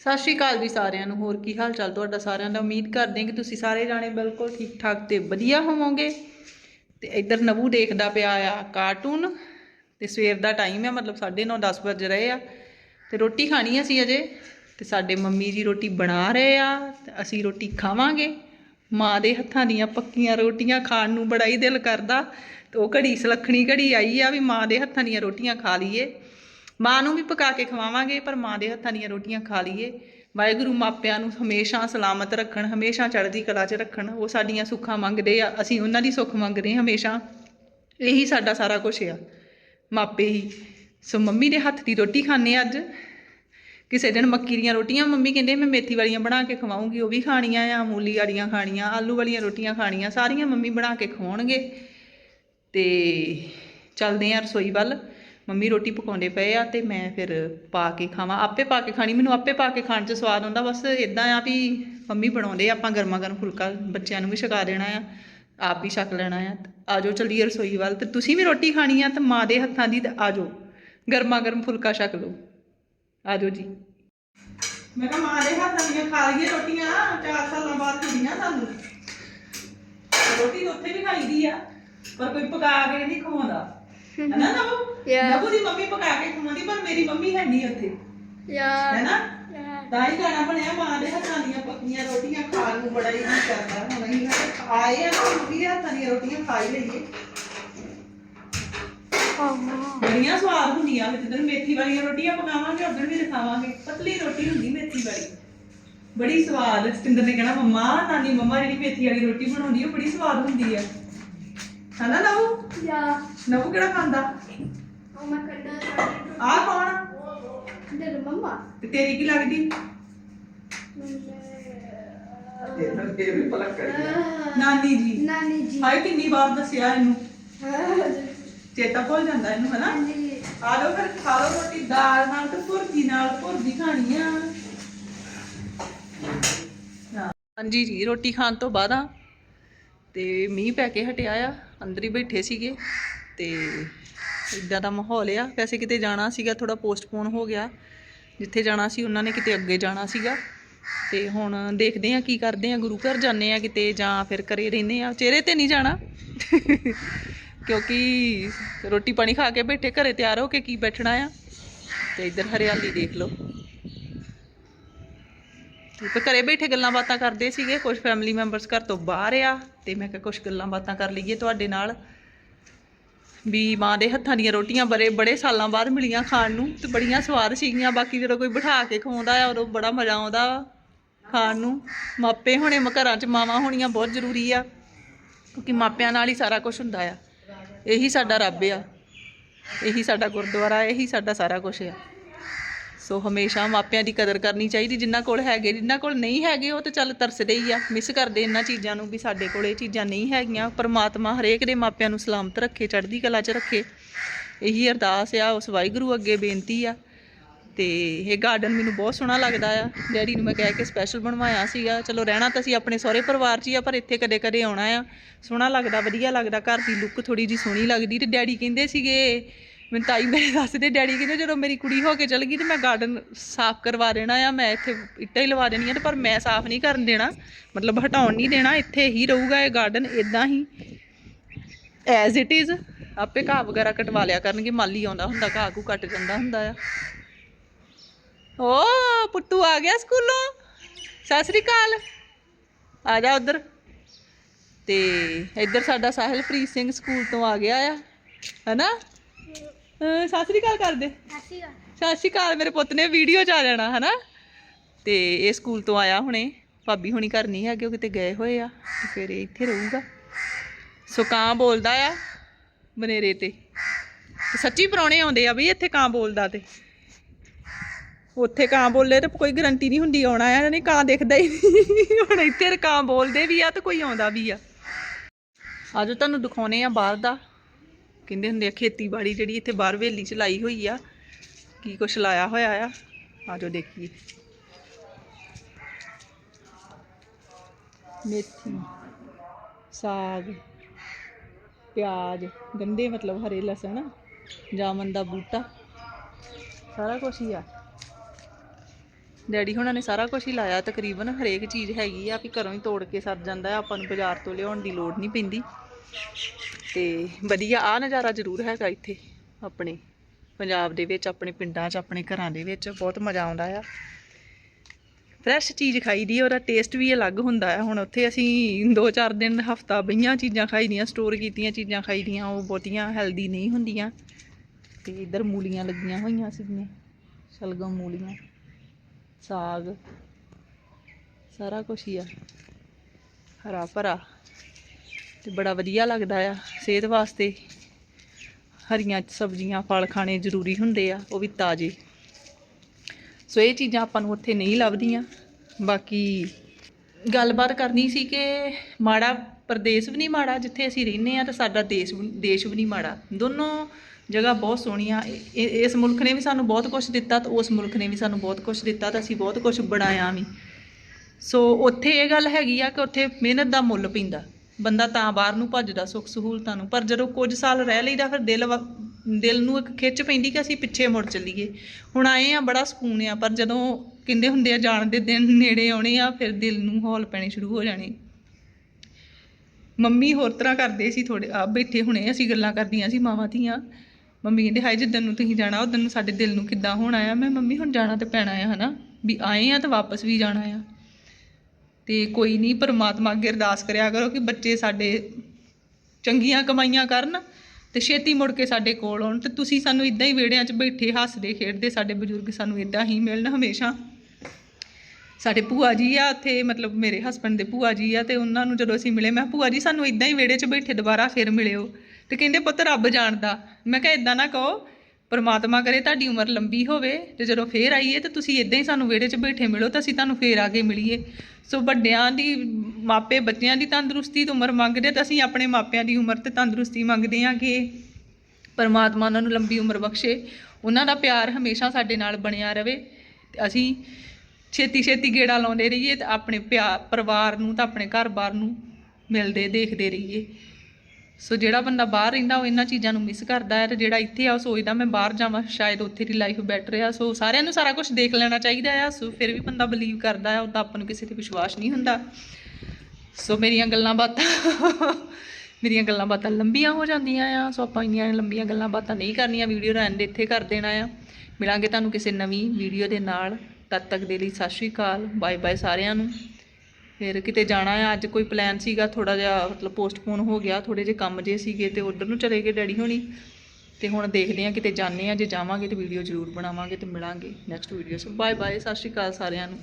ਸਤਿ ਸ਼੍ਰੀ ਅਕਾਲ ਜੀ ਸਾਰਿਆਂ ਨੂੰ। ਹੋਰ ਕੀ ਹਾਲ ਚਾਲ ਤੁਹਾਡਾ? ਸਾਰਿਆਂ ਦਾ ਉਮੀਦ ਕਰਦੇ ਹਾਂ ਕਿ ਤੁਸੀਂ ਸਾਰੇ ਜਾਣੇ ਬਿਲਕੁਲ ਠੀਕ ਠਾਕ ਤੇ ਵਧੀਆ ਹੋਵੋਗੇ। ਤੇ ਇੱਧਰ ਨਵੂ ਦੇਖਦਾ ਪਿਆ ਆ ਕਾਰਟੂਨ ਤੇ ਸਵੇਰ ਦਾ ਟਾਈਮ ਹੈ ਮਤਲਬ 9:30 10 ਵਜ ਰਹੇ ਆ। ਤੇ ਰੋਟੀ ਖਾਣੀ ਆ ਅਸੀਂ ਅਜੇ। ਤੇ ਸਾਡੇ ਮੰਮੀ ਜੀ ਰੋਟੀ ਬਣਾ ਰਹੇ ਆ ਤੇ ਅਸੀਂ ਰੋਟੀ ਖਾਵਾਂਗੇ। ਮਾਂ ਦੇ ਹੱਥਾਂ ਦੀਆਂ ਪੱਕੀਆਂ ਰੋਟੀਆਂ ਖਾਣ ਨੂੰ ਬੜਾ ਹੀ ਦਿਲ ਕਰਦਾ। ਤੇ ਉਹ ਘੜੀ ਸਲੱਖਣੀ ਘੜੀ ਆਈ ਆ ਵੀ ਮਾਂ ਦੇ ਹੱਥਾਂ ਦੀਆਂ ਰੋਟੀਆਂ ਖਾ ਲਈਏ। ਮਾਂ ਨੂੰ ਵੀ ਪਕਾ ਕੇ ਖਵਾਵਾਂਗੇ, ਪਰ ਮਾਂ ਦੇ ਹੱਥਾਂ ਦੀਆਂ ਰੋਟੀਆਂ ਖਾ ਲਈਏ। ਵਾਹਿਗੁਰੂ ਮਾਪਿਆਂ ਨੂੰ ਹਮੇਸ਼ਾ ਸਲਾਮਤ ਰੱਖਣ, ਹਮੇਸ਼ਾ ਚੜ੍ਹਦੀ ਕਲਾ 'ਚ ਰੱਖਣ। ਉਹ ਸਾਡੀਆਂ ਸੁੱਖਾਂ ਮੰਗਦੇ ਆ, ਅਸੀਂ ਉਹਨਾਂ ਦੀ ਸੁੱਖ ਮੰਗਦੇ ਹਾਂ ਹਮੇਸ਼ਾ। ਇਹੀ ਸਾਡਾ ਸਾਰਾ ਕੁਝ ਆ। ਮਾਪੇ ਹੀ। ਸੋ ਮੰਮੀ ਦੇ ਹੱਥ ਦੀ ਰੋਟੀ ਖਾਣੇ ਅੱਜ। ਕਿਸੇ ਦਿਨ ਮੱਕੀ ਦੀਆਂ ਰੋਟੀਆਂ ਮੰਮੀ ਕਹਿੰਦੇ, ਮੈਂ ਮੇਥੀ ਵਾਲੀਆਂ ਬਣਾ ਕੇ ਖਵਾਉਂਗੀ, ਉਹ ਵੀ ਖਾਣੀਆਂ ਆ, ਮੂਲੀ ਵਾਲੀਆਂ ਖਾਣੀਆਂ, ਆਲੂ ਵਾਲੀਆਂ ਰੋਟੀਆਂ ਖਾਣੀਆਂ, ਸਾਰੀਆਂ ਮੰਮੀ ਬਣਾ ਕੇ ਖਵਾਉਣਗੇ। ਤੇ ਚੱਲਦੇ ਆ ਰਸੋਈ ਵੱਲ। ਮੰਮੀ ਰੋਟੀ ਪਕਾਉਂਦੇ ਪਏ ਆ ਤੇ ਮੈਂ ਫਿਰ ਪਾ ਕੇ ਖਾਵਾਂ। ਆਪੇ ਪਾ ਕੇ ਖਾਣੀ, ਮੈਨੂੰ ਆਪੇ ਪਾ ਕੇ ਖਾਣ 'ਚ ਸਵਾਦ ਆਉਂਦਾ। ਬਸ ਇਦਾਂ ਆ ਵੀ ਮੰਮੀ ਬਣਾਉਂਦੇ ਆ, ਆਪਾਂ ਗਰਮਾ ਗਰਮ ਫੁਲਕਾ ਬੱਚਿਆਂ ਨੂੰ ਵੀ ਛਕਾ ਦੇਣਾ ਆ, ਆਪ ਵੀ ਛਕ ਲੈਣਾ ਆ। ਆਜੋ ਚੱਲੀਏ ਰਸੋਈ ਵੱਲ। ਤੇ ਤੁਸੀਂ ਵੀ ਰੋਟੀ ਖਾਣੀ ਆ ਤੇ ਮਾਂ ਦੇ ਹੱਥਾਂ ਦੀ ਤੇ ਆਜੋ। ਗਰਮਾ ਗਰਮ ਫੁਲਕਾ ਛਕ ਲਓ। ਆਜੋ ਜੀ। ਮੈਂ ਕਿਹਾ ਮਾਂ ਦੇ ਹੱਥਾਂ ਦੀਆਂ ਖਾ ਲਈਏ ਰੋਟੀਆਂ 4 ਸਾਲਾਂ ਬਾਅਦ ਮਿਲੀਆਂ ਸਾਨੂੰ। ਰੋਟੀ ਤਾਂ ਉੱਥੇ ਵੀ ਖਾਈਦੀ ਆ, ਪਰ ਕੋਈ ਪਕਾ ਕੇ ਨਹੀਂ ਖਵਾਉਂਦਾ। ਹੈਨਾ ਨਬੂ Yeah. ਨਬੂ ਦੀ ਮੰਮੀ ਪਕਾ ਕੇ ਖਵਾਉਂਦੀ ਪਰ ਮੇਰੀ ਮੰਮੀ ਹੈ ਨਹੀਂ ਉੱਥੇ। Yeah. ਹੈਨਾ Yeah. ਤਾਂ ਹੀ ਗਾਣਾ ਬਣਿਆ ਮਾਂ ਦੇ ਹੱਥਾਂ ਦੀਆਂ ਪੱਕੀਆਂ ਰੋਟੀਆਂ ਖਾਣ ਨੂੰ ਬੜਾ ਹੀ ਜੀ ਕਰਦਾ ਹੁਣ ਅਸੀਂ ਕਿਹਾ ਆਏ ਆ ਤਾਂ ਦੇ ਹੱਥਾਂ ਦੀਆਂ ਰੋਟੀਆਂ ਖਾ ਹੀ ਲਈਏ। Oh, ਬੜੀਆਂ ਸਵਾਦ ਹੁੰਦੀਆਂ ਵਿੱਚ ਦਿਨ ਮੇਥੀ ਵਾਲੀਆਂ ਰੋਟੀਆਂ ਪਕਾਵਾਂਗੇ ਉਦੋਂ ਵੀ ਦਿਖਾਵਾਂਗੇ ਪਤਲੀ ਰੋਟੀ ਹੁੰਦੀ ਮੇਥੀ ਵਾਲੀ। ਬੜੀ ਸਵਾਦ ਸਤਿੰਦਰ ਨੇ ਕਹਿਣਾ ਮੰਮਾ ਨਾਨੀ ਮੰਮਾ ਜਿਹੜੀ ਮੇਥੀ ਵਾਲੀ ਰੋਟੀ ਬਣਾਉਂਦੀ ਉਹ ਬੜੀ ਸਵਾਦ ਹੁੰਦੀ ਆ ਹਨਾ ਨਵੂ? Yeah. ਨਵੂ ਕਿਹੜਾ ਖਾਂਦਾ? ਆ ਕੌਣ? ਤੇ ਤੇਰੀ ਕੀ ਲੱਗਦੀ? ਤੇਰੀ ਪਲਕ ਨਾਨੀ ਜੀ। Nani ji. ਹਾਏ ਕਿੰਨੀ ਵਾਰ ਦੱਸਿਆ ਇਹਨੂੰ। ਚੇਤਾ ਭੁੱਲ ਜਾਂਦਾ ਇਹਨੂੰ ਹਨਾ? Nani. ਆ ਲੋ ਫਿਰ ਖਾ ਲੋ ਰੋਟੀ। ਦਾਲ ਨਾਲ ਤੇ ਭੁਰਜੀ ਨਾਲ ਭੁਰਜੀ ਖਾਣੀ ਆ। ਹਾਂਜੀ ਜੀ ਰੋਟੀ ਖਾਣ ਤੋਂ ਬਾਅਦ ਆ। ਤੇ ਮੀਂਹ ਪੈ ਕੇ ਹਟਿਆ ਆ। ਅੰਦਰ ਹੀ ਬੈਠੇ ਸੀਗੇ। ਤੇ ਇਦਾਂ ਦਾ ਮਾਹੌਲ ਆ। ਵੈਸੇ ਕਿਤੇ ਜਾਣਾ ਸੀਗਾ ਥੋੜਾ ਪੋਸਟਪੋਨ ਹੋ ਗਿਆ। ਜਿੱਥੇ ਜਾਣਾ ਸੀ, ਉਹਨਾਂ ਨੇ ਕਿਤੇ ਅੱਗੇ ਜਾਣਾ ਸੀਗਾ। ਤੇ ਹੁਣ ਦੇਖਦੇ ਆ ਕੀ ਕਰਦੇ ਆ ਗੁਰੂ ਘਰ ਜਾਂਦੇ ਆ ਕਿਤੇ ਜਾਂ ਫਿਰ ਘਰੇ ਰਹਿੰਦੇ ਆ ਚਿਹਰੇ ਤੇ ਨਹੀਂ ਜਾਣਾ। ਕਿਉਂਕਿ ਰੋਟੀ ਪਾਣੀ ਖਾ ਕੇ ਬੈਠੇ, ਘਰੇ ਤਿਆਰ ਹੋ ਕੇ ਕੀ ਬੈਠਣਾ ਆ। ਤੇ ਇੱਧਰ ਹਰਿਆਲੀ ਦੇਖ ਲਓ। ਤੇ ਘਰੇ ਬੈਠੇ ਗੱਲਾਂ ਬਾਤਾਂ ਕਰਦੇ ਸੀਗੇ। ਕੁਝ ਫੈਮਿਲੀ ਮੈਂਬਰਸ ਘਰ ਤੋਂ ਬਾਹਰ ਆ। ਤੇ ਮੈਂ ਕਿਹਾ ਕੁਝ ਗੱਲਾਂ ਬਾਤਾਂ ਕਰ ਲਈਏ ਤੁਹਾਡੇ ਨਾਲ। ਵੀ ਮਾਂ ਦੇ ਹੱਥਾਂ ਦੀਆਂ ਰੋਟੀਆਂ ਬੜੇ ਬੜੇ ਸਾਲਾਂ ਬਾਅਦ ਮਿਲੀਆਂ ਖਾਣ ਨੂੰ ਤੇ ਬੜੀਆਂ ਸਵਾਦ ਸੀਗੀਆਂ, ਬਾਕੀ ਜਦੋਂ ਕੋਈ ਬਿਠਾ ਕੇ ਖਵਾਉਂਦਾ ਆ, ਉਦੋਂ ਬੜਾ ਮਜ਼ਾ ਆਉਂਦਾ ਖਾਣ ਨੂੰ। ਮਾਪੇ ਹੋਣੇ ਘਰਾਂ 'ਚ ਮਾਵਾਂ ਹੋਣੀਆਂ ਬਹੁਤ ਜ਼ਰੂਰੀ ਆ, ਕਿਉਂਕਿ ਮਾਪਿਆਂ ਨਾਲ ਹੀ ਸਾਰਾ ਕੁਝ ਹੁੰਦਾ ਆ। ਇਹੀ ਸਾਡਾ ਰੱਬ ਆ, ਇਹੀ ਸਾਡਾ ਗੁਰਦੁਆਰਾ, ਇਹੀ ਸਾਡਾ ਸਾਰਾ ਕੁਝ ਆ। ਸੋ ਹਮੇਸ਼ਾ ਮਾਪਿਆਂ ਦੀ ਕਦਰ ਕਰਨੀ ਚਾਹੀਦੀ ਜਿਨ੍ਹਾਂ ਕੋਲ ਹੈਗੇ ਜਿਨ੍ਹਾਂ ਕੋਲ ਨਹੀਂ ਹੈਗੇ, ਉਹ ਤੇ ਚੱਲ ਤਰਸਦੇ ਹੀ ਆ ਮਿਸ ਕਰਦੇ ਇਹਨਾਂ ਚੀਜ਼ਾਂ ਨੂੰ ਵੀ ਸਾਡੇ ਕੋਲ ਇਹ ਚੀਜ਼ਾਂ ਨਹੀਂ ਹੈਗੀਆਂ। ਪਰਮਾਤਮਾ ਹਰੇਕ ਦੇ ਮਾਪਿਆਂ ਨੂੰ ਸਲਾਮਤ ਰੱਖੇ, ਚੜ੍ਹਦੀ ਕਲਾ 'ਚ ਰੱਖੇ। ਇਹੀ ਅਰਦਾਸ ਆ, ਉਸ ਵਾਹਿਗੁਰੂ ਅੱਗੇ ਬੇਨਤੀ ਆ। ਤੇ ਇਹ ਗਾਰਡਨ ਮੈਨੂੰ ਬਹੁਤ ਸੋਹਣਾ ਲੱਗਦਾ ਆ। ਡੈਡੀ ਨੂੰ ਮੈਂ ਕਹਿ ਕੇ ਸਪੈਸ਼ਲ ਬਣਵਾਇਆ ਸੀਗਾ। ਚਲੋ ਰਹਿਣਾ ਤਾਂ ਅਸੀਂ ਆਪਣੇ ਸਹੁਰੇ ਪਰਿਵਾਰ 'ਚ ਹੀ ਆ, ਪਰ ਇੱਥੇ ਕਦੇ ਕਦੇ ਆਉਣਾ ਆ। ਸੋਹਣਾ ਲੱਗਦਾ, ਵਧੀਆ ਲੱਗਦਾ, ਘਰ ਦੀ ਲੁੱਕ ਥੋੜੀ ਜੀ ਸੋਹਣੀ ਲੱਗਦੀ। ਤੇ ਡੈਡੀ ਕਹਿੰਦੇ ਸੀਗੇ ਮੈਨੂੰ ਤਾਈ ਮੇਰੇ ਦੱਸਦੇ, ਡੈਡੀ ਕਹਿੰਦੇ ਜਦੋਂ ਮੇਰੀ ਕੁੜੀ ਹੋ ਕੇ ਚਲ ਗਈ ਤੇ ਮੈਂ ਗਾਰਡਨ ਸਾਫ਼ ਕਰਵਾ ਦੇਣਾ ਆ, ਮੈਂ ਇੱਥੇ ਇੱਟਾਂ ਹੀ ਲਵਾ ਦੇਣੀਆਂ ਤੇ ਪਰ ਮੈਂ ਸਾਫ਼ ਨਹੀਂ ਕਰਨ ਦੇਣਾ, ਮਤਲਬ ਹਟਾਉਣ ਨਹੀਂ ਦੇਣਾ, ਇੱਥੇ ਹੀ ਰਹੂਗਾ ਇਹ ਗਾਰਡਨ ਇਦਾਂ ਹੀ। ਐਜ਼ ਇਟ ਇਜ਼ ਆਪੇ ਘਾਹ ਵਗੈਰਾ ਕਟਵਾ ਲਿਆ ਕਰਨਗੇ, ਮਾਲੀ ਆਉਂਦਾ ਹੁੰਦਾ, ਘਾਹ ਕੂ ਕੱਟ ਜਾਂਦਾ ਹੁੰਦਾ ਆ। ਓ, ਪੁੱਟੂ ਆ ਗਿਆ ਸਕੂਲੋਂ? ਸਤਿ ਸ੍ਰੀ ਅਕਾਲ। ਆ ਜਾ ਉਧਰ। ਤੇ ਇੱਧਰ ਸਾਡਾ ਸਾਹਿਲਪ੍ਰੀਤ ਸਿੰਘ ਸਕੂਲ ਤੋਂ ਆ ਗਿਆ ਆ, ਹੈਨਾ? ਅਹ ਸਤਿ ਸ੍ਰੀ ਅਕਾਲ ਕਰ ਦੇ। Asiga. ਸਤਿ ਸ਼੍ਰੀ ਅਕਾਲ ਮੇਰੇ ਪੁੱਤ ਨੇ ਵੀਡੀਓ 'ਚ ਆ ਜਾਣਾ ਹਨਾ? ਤੇ ਇਹ ਸਕੂਲ ਤੋਂ ਆਇਆ ਹੁਣੇ। ਭਾਬੀ ਹੁਣੀ ਘਰ ਨਹੀਂ ਹੈਗੇ ਉਹ ਕਿਤੇ ਗਏ ਹੋਏ ਆ ਤੇ ਫਿਰ ਇਹ ਇੱਥੇ ਰਹੂਗਾ। ਸੋ ਕਾਂ ਬੋਲਦਾ ਆ ਬਨੇਰੇ ਤੇ। ਤੇ ਸੱਚੀ ਪ੍ਰਾਹੁਣੇ ਆਉਂਦੇ ਆ ਬਈ ਇੱਥੇ ਕਾਂ ਬੋਲਦਾ ਤੇ। ਉੱਥੇ ਕਾਂ ਬੋਲੇ ਤੇ ਕੋਈ ਗਰੰਟੀ ਨਹੀਂ ਹੁੰਦੀ ਆਉਣਾ ਆ ਨਹੀਂ ਕਾਂ ਦਿਖਦਾ ਹੀ ਨਹੀਂ। ਹੁਣ ਇੱਥੇ ਕਾਂ ਬੋਲਦੇ ਵੀ ਆ ਤੇ ਕੋਈ ਆਉਂਦਾ ਵੀ ਆ। ਆਜੋ ਤੁਹਾਨੂੰ ਦਿਖਾਉਨੇ ਆ ਬਾਹਰ ਦਾ। ਕਹਿੰਦੇ ਹੁੰਦੇ ਆ, ਖੇਤੀਬਾੜੀ ਜਿਹੜੀ ਇੱਥੇ ਬਾਹਰ ਵੇਲੀ ਚ ਲਾਈ ਹੋਈ ਆ। ਕੀ ਕੁਛ ਲਾਇਆ ਹੋਇਆ ਆ? ਆਜੋ ਦੇਖੀਏ। ਮੇਥੀ, ਸਾਗ, ਪਿਆਜ਼ ਗੰਡੇ ਮਤਲਬ ਹਰੇ ਲਸਣ ਜਾਮਨ ਦਾ ਬੂਟਾ, ਸਾਰਾ ਕੁਝ ਹੀ ਆ। ਡੈਡੀ ਹੁਣਾਂ ਨੇ ਸਾਰਾ ਕੁਝ ਹੀ ਲਾਇਆ। ਤਕਰੀਬਨ ਹਰੇਕ ਚੀਜ਼ ਹੈਗੀ ਆ ਵੀ ਘਰੋਂ ਹੀ ਤੋੜ ਕੇ ਸਰ ਜਾਂਦਾ ਆਪਾਂ ਨੂੰ ਬਾਜ਼ਾਰ ਤੋਂ ਲਿਆਉਣ ਦੀ ਲੋੜ ਨਹੀਂ ਪੈਂਦੀ। ਤੇ ਵਧੀਆ ਆ ਨਜ਼ਾਰਾ ਜ਼ਰੂਰ ਹੈਗਾ ਇੱਥੇ, ਆਪਣੇ ਪੰਜਾਬ ਦੇ ਵਿੱਚ, ਆਪਣੇ ਪਿੰਡਾਂ 'ਚ, ਆਪਣੇ ਘਰਾਂ ਦੇ ਵਿੱਚ, ਬਹੁਤ ਮਜ਼ਾ ਆਉਂਦਾ ਆ। ਫਰੈਸ਼ ਚੀਜ਼ ਖਾਈ ਦੀ ਉਹਦਾ ਟੇਸਟ ਵੀ ਅਲੱਗ ਹੁੰਦਾ ਆ। ਹੁਣ ਉੱਥੇ ਅਸੀਂ 2-4 ਦਿਨ, ਹਫਤਾ ਬਈਆਂ ਚੀਜ਼ਾਂ ਖਾਈ ਦੀਆਂ ਸਟੋਰ ਕੀਤੀਆਂ ਚੀਜ਼ਾਂ ਖਾਈ ਦੀਆਂ, ਉਹ ਬਹੁਤੀਆਂ ਹੈਲਦੀ ਨਹੀਂ ਹੁੰਦੀਆਂ। ਤੇ ਇੱਧਰ ਮੂਲੀਆਂ ਲੱਗੀਆਂ ਹੋਈਆਂ ਸੀਗੀਆਂ, ਸ਼ਲਗਮ ਮੂਲੀਆਂ, ਸਾਗ, ਸਾਰਾ ਕੁਝ ਹੀ ਆ, ਹਰਾ ਭਰਾ। ਤੇ ਬੜਾ ਵਧੀਆ ਲੱਗਦਾ ਆ, ਸਿਹਤ ਵਾਸਤੇ। ਹਰੀਆਂ ਸਬਜ਼ੀਆਂ, ਫਲ ਖਾਣੇ ਜ਼ਰੂਰੀ ਹੁੰਦੇ ਆ, ਉਹ ਵੀ ਤਾਜ਼ੇ। ਸੋ ਇਹ ਚੀਜ਼ਾਂ ਆਪਾਂ ਨੂੰ ਉੱਥੇ ਨਹੀਂ ਲੱਭਦੀਆਂ। ਬਾਕੀ ਗੱਲਬਾਤ ਕਰਨੀ ਸੀ ਕਿ ਮਾੜਾ ਪ੍ਰਦੇਸ਼ ਵੀ ਨਹੀਂ ਮਾੜਾ, ਜਿੱਥੇ ਅਸੀਂ ਰਹਿੰਦੇ ਆ ਤੇ ਸਾਡਾ ਦੇਸ਼ ਵੀ- ਦੇਸ਼ ਵੀ ਨਹੀਂ ਮਾੜਾ। ਦੋਨੋਂ ਜਗ੍ਹਾ ਬਹੁਤ ਸੋਹਣੀਆਂ। ਇਸ ਮੁਲਕ ਨੇ ਵੀ ਸਾਨੂੰ ਬਹੁਤ ਕੁਝ ਦਿੱਤਾ ਤੇ ਉਸ ਮੁਲਕ ਨੇ ਵੀ ਸਾਨੂੰ ਬਹੁਤ ਕੁਝ ਦਿੱਤਾ ਤੇ ਅਸੀਂ ਬਹੁਤ ਕੁਝ ਬਣਾਇਆ ਵੀ। ਸੋ ਉੱਥੇ ਇਹ ਗੱਲ ਹੈਗੀ ਆ ਕਿ ਉੱਥੇ ਮਿਹਨਤ ਦਾ ਮੁੱਲ ਪੈਂਦਾ। ਬੰਦਾ ਤਾਂ ਬਾਹਰ ਨੂੰ ਭੱਜਦਾ, ਸੁੱਖ ਸਹੂਲਤਾਂ ਨੂੰ। ਪਰ ਜਦੋਂ ਕੁਝ ਸਾਲ ਰਹਿ ਲਈਦਾ, ਫਿਰ ਦਿਲ ਵ- ਦਿਲ ਨੂੰ ਇੱਕ ਖਿੱਚ ਪੈਂਦੀ ਕਿ ਅਸੀਂ ਪਿੱਛੇ ਮੁੜ ਚੱਲੀਏ। ਹੁਣ ਆਏ ਆ, ਬੜਾ ਸਕੂਨ ਆ, ਪਰ ਜਦੋਂ ਕਹਿੰਦੇ ਹੁੰਦੇ ਆ, ਜਾਣ ਦੇ ਦਿਨ ਨੇੜੇ ਆਉਣੇ ਆ, ਫਿਰ ਦਿਲ ਨੂੰ ਹੌਲ ਪੈਣੇ ਸ਼ੁਰੂ ਹੋ ਜਾਣੇ। ਮੰਮੀ ਹੋਰ ਤਰ੍ਹਾਂ ਕਰਦੇ ਸੀ ਥੋੜੇ ਆ ਬੈਠੇ ਹੁਣੇ, ਅਸੀਂ ਗੱਲਾਂ ਕਰਦੀਆਂ ਸੀ ਮਾਵਾਂ ਧੀਆਂ। ਮੰਮੀ ਕਹਿੰਦੇ, ਹਾਏ, ਜਿੱਦਣ ਨੂੰ ਤੁਸੀਂ ਜਾਣਾ ਉਦੋਂ ਨੂੰ ਸਾਡੇ ਦਿਲ ਨੂੰ ਕਿੱਦਾਂ ਹੋਣਾ ਆ ਮੈਂ ਮੰਮੀ, ਹੁਣ ਜਾਣਾ ਤੇ ਪੈਣਾ ਆ, ਹਨਾ? ਵੀ ਆਏ ਆ ਤੇ ਵਾਪਸ ਵੀ ਜਾਣਾ ਆ। ਅਤੇ ਕੋਈ ਨਹੀਂ ਪਰਮਾਤਮਾ ਅੱਗੇ ਅਰਦਾਸ ਕਰਿਆ ਕਰੋ ਕਿ ਬੱਚੇ ਸਾਡੇ ਚੰਗੀਆਂ ਕਮਾਈਆਂ ਕਰਨ ਤੇ ਛੇਤੀ ਮੁੜ ਕੇ ਸਾਡੇ ਕੋਲ ਆਉਣ ਤੇ ਤੁਸੀਂ ਸਾਨੂੰ ਇਦਾਂ ਹੀ ਵਿਹੜਿਆਂ 'ਚ ਬੈਠੇ ਹੱਸਦੇ ਖੇਡਦੇ ਸਾਡੇ ਬਜ਼ੁਰਗ ਸਾਨੂੰ ਇਦਾਂ ਹੀ ਮਿਲਣ ਹਮੇਸ਼ਾ। ਸਾਡੇ ਭੂਆ ਜੀ ਆ ਉੱਥੇ ਮਤਲਬ ਮੇਰੇ ਹਸਬੰਡ ਦੇ ਭੂਆ ਜੀ ਆ ਤੇ ਉਹਨਾਂ ਨੂੰ ਜਦੋਂ ਅਸੀਂ ਮਿਲੇ ਮੈਂ ਕਿਹਾ, ਭੂਆ ਜੀ ਸਾਨੂੰ ਇਦਾਂ ਹੀ ਵਿਹੜੇ 'ਚ ਬੈਠੇ ਦੁਬਾਰਾ ਫਿਰ ਮਿਲਿਓ। ਤੇ ਕਹਿੰਦੇ ਪੁੱਤ ਰੱਬ ਜਾਣਦਾ। ਮੈਂ ਕਿਹਾ ਇਦਾਂ ਨਾ ਕਹੋ ਪਰਮਾਤਮਾ ਕਰੇ ਤੁਹਾਡੀ ਉਮਰ ਲੰਬੀ ਹੋਵੇ ਤੇ ਜਦੋਂ ਫੇਰ ਆਈਏ ਤੇ ਤੁਸੀਂ ਇਦਾਂ ਹੀ ਸਾਨੂੰ ਵਿਹੜੇ 'ਚ ਬੈਠੇ ਮਿਲੋ ਤਾਂ ਅਸੀਂ ਤੁਹਾਨੂੰ ਫੇਰ ਆ ਕੇ ਮਿਲੀਏ। ਸੋ ਵੱਡਿਆਂ ਦੀ, ਮਾਪੇ ਬੱਚਿਆਂ ਦੀ ਤੰਦਰੁਸਤੀ ਤੋਂ ਉਮਰ ਮੰਗਦੇ ਤਾਂ ਅਸੀਂ ਆਪਣੇ ਮਾਪਿਆਂ ਦੀ ਉਮਰ ਤੇ ਤੰਦਰੁਸਤੀ ਮੰਗਦੇ ਹਾਂ ਕਿ ਪਰਮਾਤਮਾ ਉਹਨਾਂ ਨੂੰ ਲੰਬੀ ਉਮਰ ਬਖਸ਼ੇ। ਉਹਨਾਂ ਦਾ ਪਿਆਰ ਹਮੇਸ਼ਾ ਸਾਡੇ ਨਾਲ ਬਣਿਆ ਰਵੇ ਤੇ ਅਸੀਂ ਛੇਤੀ ਛੇਤੀ ਗੇੜਾ ਲਾਉਂਦੇ ਰਹੀਏ ਤੇ ਆਪਣੇ ਪਿਆਰ ਪਰਿਵਾਰ ਨੂੰ ਤਾਂ ਆਪਣੇ ਘਰ-ਬਾਰ ਨੂੰ ਮਿਲਦੇ, ਦੇਖਦੇ ਰਹੀਏ। ਸੋ ਜਿਹੜਾ ਬੰਦਾ ਬਾਹਰ ਰਹਿੰਦਾ, ਉਹ ਇਹਨਾਂ ਚੀਜ਼ਾਂ ਨੂੰ ਮਿਸ ਕਰਦਾ ਹੈ ਤੇ ਜਿਹੜਾ ਇੱਥੇ ਆ, ਉਹ ਸੋਚਦਾ, ਮੈਂ ਬਾਹਰ ਜਾਵਾਂ, ਸ਼ਾਇਦ ਉੱਥੇ ਦੀ ਲਾਈਫ ਬੈਟਰ ਆ। ਸੋ ਸਾਰਿਆਂ ਨੂੰ ਸਾਰਾ ਕੁਝ ਦੇਖ ਲੈਣਾ ਚਾਹੀਦਾ ਆ। ਸੋ ਫਿਰ ਵੀ ਬੰਦਾ ਬਲੀਵ ਕਰਦਾ ਆ ਉਦਾਂ ਆਪਾਂ ਨੂੰ ਕਿਸੇ ਤੇ ਵਿਸ਼ਵਾਸ ਨਹੀਂ ਹੁੰਦਾ। ਸੋ ਮੇਰੀਆਂ ਗੱਲਾਂ ਬਾਤਾਂ, ਮੇਰੀਆਂ ਗੱਲਾਂ ਬਾਤਾਂ ਲੰਬੀਆਂ ਹੋ ਜਾਂਦੀਆਂ ਆ। ਸੋ ਆਪਾਂ ਇੰਨੀਆਂ ਲੰਬੀਆਂ ਗੱਲਾਂ ਬਾਤਾਂ ਨਹੀਂ ਕਰਨੀਆਂ ਵੀਡੀਓ ਦਾ ਐਂਡ ਇੱਥੇ ਕਰ ਦੇਣਾ ਆ। ਮਿਲਾਂਗੇ ਤੁਹਾਨੂੰ ਕਿਸੇ ਨਵੀਂ ਵੀਡੀਓ ਦੇ ਨਾਲ। ਤਦ ਤੱਕ ਦੇ ਲਈ ਸਤਿ ਸ਼੍ਰੀ ਅਕਾਲ ਬਾਏ ਬਾਏ ਸਾਰਿਆਂ ਨੂੰ। ਫਿਰ ਕਿਤੇ ਜਾਣਾ ਆ, ਅੱਜ ਕੋਈ ਪਲਾਨ ਸੀਗਾ ਥੋੜਾ ਜਿਹਾ, ਮਤਲਬ ਪੋਸਟਪੋਨ ਹੋ ਗਿਆ ਥੋੜੇ ਜਿਹੇ ਕੰਮ ਜੇ ਸੀਗੇ ਤੇ ਉਧਰ ਨੂੰ ਚਲੇ ਗਏ ਡੈਡੀ ਹੋਣੀ। ਤੇ ਹੁਣ ਦੇਖਦੇ ਆ ਕਿਤੇ ਜਾਂਦੇ ਆ ਜੇ ਜਾਵਾਂਗੇ ਤੇ ਵੀਡੀਓ ਜ਼ਰੂਰ ਬਣਾਵਾਂਗੇ ਤੇ ਮਿਲਾਂਗੇ next video so bye bye Sat Shri Akal ਸਾਰਿਆਂ ਨੂੰ।